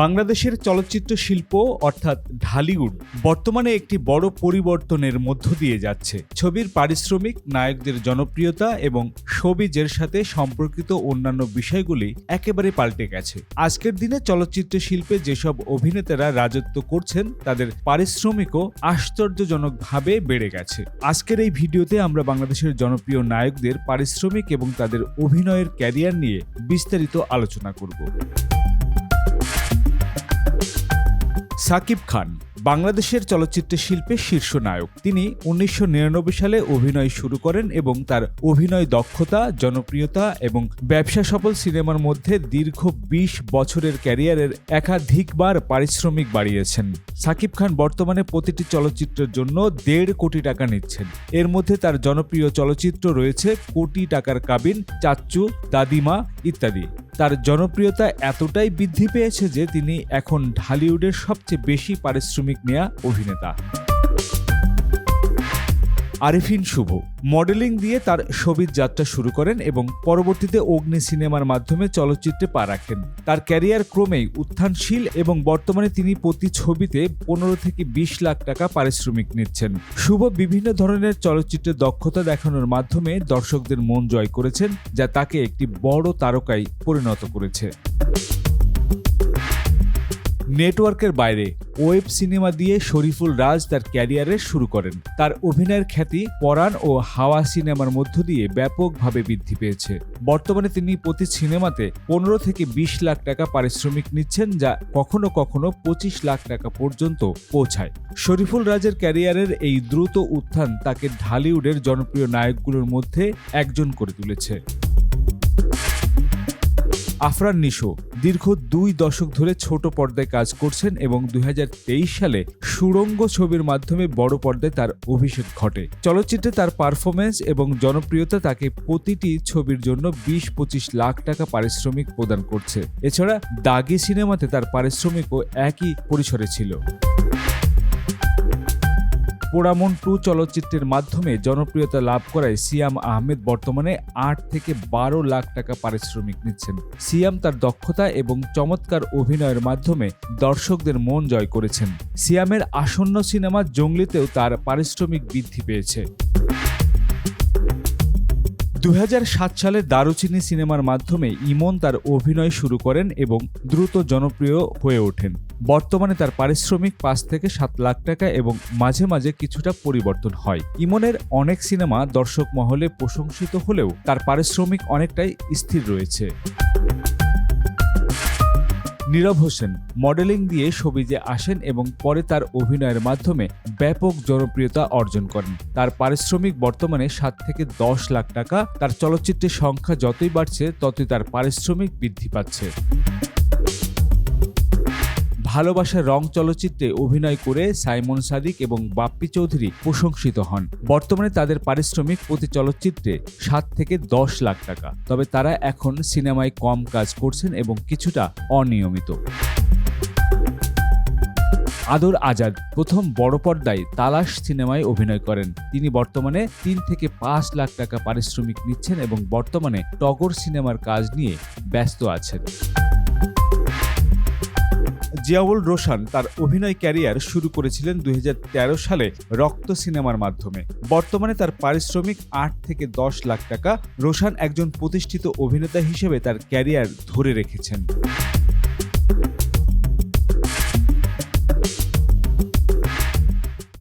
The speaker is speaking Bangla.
বাংলাদেশের চলচ্চিত্র শিল্প, অর্থাৎ ঢালিউড, বর্তমানে একটি বড় পরিবর্তনের মধ্য দিয়ে যাচ্ছে। ছবির পারিশ্রমিক, নায়কদের জনপ্রিয়তা এবং শোবিজের সাথে সম্পর্কিত অন্যান্য বিষয়গুলি একেবারে পাল্টে গেছে। আজকের দিনে চলচ্চিত্র শিল্পে যেসব অভিনেতারা রাজত্ব করছেন, তাদের পারিশ্রমিকও আশ্চর্যজনকভাবে বেড়ে গেছে। আজকের এই ভিডিওতে আমরা বাংলাদেশের জনপ্রিয় নায়কদের পারিশ্রমিক এবং তাদের অভিনয়ের ক্যারিয়ার নিয়ে বিস্তারিত আলোচনা করব। সাকিব খান, বাংলাদেশের চলচ্চিত্র শিল্পের শীর্ষ নায়ক। তিনি উনিশশো নিরানব্বই সালে অভিনয় শুরু করেন এবং তার অভিনয় দক্ষতা, জনপ্রিয়তা এবং ব্যবসা সফল সিনেমার মধ্যে দীর্ঘ ২০ বছরের ক্যারিয়ারের একাধিকবার পারিশ্রমিক বাড়িয়েছেন। সাকিব খান বর্তমানে প্রতিটি চলচ্চিত্রের জন্য দেড় কোটি টাকা নিচ্ছেন। এর মধ্যে তার জনপ্রিয় চলচ্চিত্র রয়েছে কোটি টাকার কাবিন, চাচ্চু, দাদিমা ইত্যাদি। তার জনপ্রিয়তা এতটাই বৃদ্ধি পেয়েছে যে তিনি এখন ঢালিউডের সবচেয়ে বেশি পারিশ্রমিক নেয়া অভিনেতা। আরিফিন শুভ। মডেলিং দিয়ে তার সবিজ যাত্রা শুরু করেন এবং পরবর্তীতে অগ্নি সিনেমার মাধ্যমে চলচ্চিত্রে পা রাখেন। তার ক্যারিয়ার ক্রমেই উত্থানশীল এবং বর্তমানে তিনি প্রতি ছবিতে পনেরো থেকে বিশ লাখ টাকা পারিশ্রমিক নিচ্ছেন। শুভ বিভিন্ন ধরনের চলচ্চিত্রে দক্ষতা দেখানোর মাধ্যমে দর্শকদের মন জয় করেছেন, যা তাকে একটি বড় তারকায় পরিণত করেছে। নেটওয়ার্কের বাইরে ওয়েব সিনেমা দিয়ে শরীফুল রাজ তার ক্যারিয়ারের শুরু করেন। তার অভিনয়ের খ্যাতি পরাণ ও হাওয়া সিনেমার মধ্য দিয়ে ব্যাপকভাবে বৃদ্ধি পেয়েছে। বর্তমানে তিনি প্রতি সিনেমাতে পনেরো থেকে বিশ লাখ টাকা পারিশ্রমিক নিচ্ছেন, যা কখনো কখনো পঁচিশ লাখ টাকা পর্যন্ত পৌঁছায়। শরীফুল রাজের ক্যারিয়ারের এই দ্রুত উত্থান তাকে ঢালিউডের জনপ্রিয় নায়কগুলোর মধ্যে একজন করে তুলেছে। আফরান নিশো দীর্ঘ দুই দশক ধরে ছোট পর্দায় কাজ করছেন এবং দু হাজার তেইশ সালে সুড়ঙ্গ ছবির মাধ্যমে বড় পর্দায় তার অভিষেক ঘটে। চলচ্চিত্রে তার পারফরমেন্স এবং জনপ্রিয়তা তাকে প্রতিটি ছবির জন্য বিশ পঁচিশ লাখ টাকা পারিশ্রমিক প্রদান করছে। এছাড়া দাগি সিনেমাতে তার পারিশ্রমিকও একই পরিসরে ছিল। পোড়ামন টু চলচ্চিত্রের মাধ্যমে জনপ্রিয়তা লাভ করায় সিয়াম আহমেদ বর্তমানে আট থেকে বারো লাখ টাকা পারিশ্রমিক নিচ্ছেন। সিয়াম তার দক্ষতা এবং চমৎকার অভিনয়ের মাধ্যমে দর্শকদের মন জয় করেছেন। সিয়ামের আসন্ন সিনেমা জঙ্গলিতেও তার পারিশ্রমিক বৃদ্ধি পেয়েছে। দু হাজার সাত সালে দারুচিনি সিনেমার মাধ্যমে ইমন তার অভিনয় শুরু করেন এবং দ্রুত জনপ্রিয় হয়ে ওঠেন। বর্তমানে তার পারিশ্রমিক পাঁচ থেকে সাত লাখ টাকা এবং মাঝে মাঝে কিছুটা পরিবর্তন হয়। ইমনের অনেক সিনেমা দর্শক মহলে প্রশংসিত হলেও তার পারিশ্রমিক অনেকটাই স্থির রয়েছে। নীরব হোসেন, মডেলিং দিয়ে সবিজে আসেন এবং পরে তার অভিনয়ের মাধ্যমে ব্যাপক জনপ্রিয়তা অর্জন করেন। তার পারিশ্রমিক বর্তমানে সাত থেকে দশ লাখ টাকা, তার চলচ্চিত্রের সংখ্যা যতই বাড়ছে, ততই তার পারিশ্রমিক বৃদ্ধি পাচ্ছে। ভালোবাসার রং চলচ্চিত্রে অভিনয় করে সাইমন সাদিক এবং বাপ্পি চৌধুরী প্রশংসিত হন। বর্তমানে তাদের পারিশ্রমিক প্রতি চলচ্চিত্রে সাত থেকে দশ লাখ টাকা। তবে তারা এখন সিনেমায় কম কাজ করছেন এবং কিছুটা অনিয়মিত। আদর আজাদ প্রথম বড় পর্দায় তালাশ সিনেমায় অভিনয় করেন। তিনি বর্তমানে তিন থেকে পাঁচ লাখ টাকা পারিশ্রমিক নিচ্ছেন এবং বর্তমানে টগর সিনেমার কাজ নিয়ে ব্যস্ত আছেন। জিয়াউল রোশান তার অভিনয় ক্যারিয়ার শুরু করেছিলেন দুই হাজার তেরো সালে রক্ত সিনেমার মাধ্যমে। বর্তমানে তার পারিশ্রমিক আট থেকে দশ লাখ টাকা। রোশান একজন প্রতিষ্ঠিত অভিনেতা হিসেবে তার ক্যারিয়ার ধরে রেখেছেন।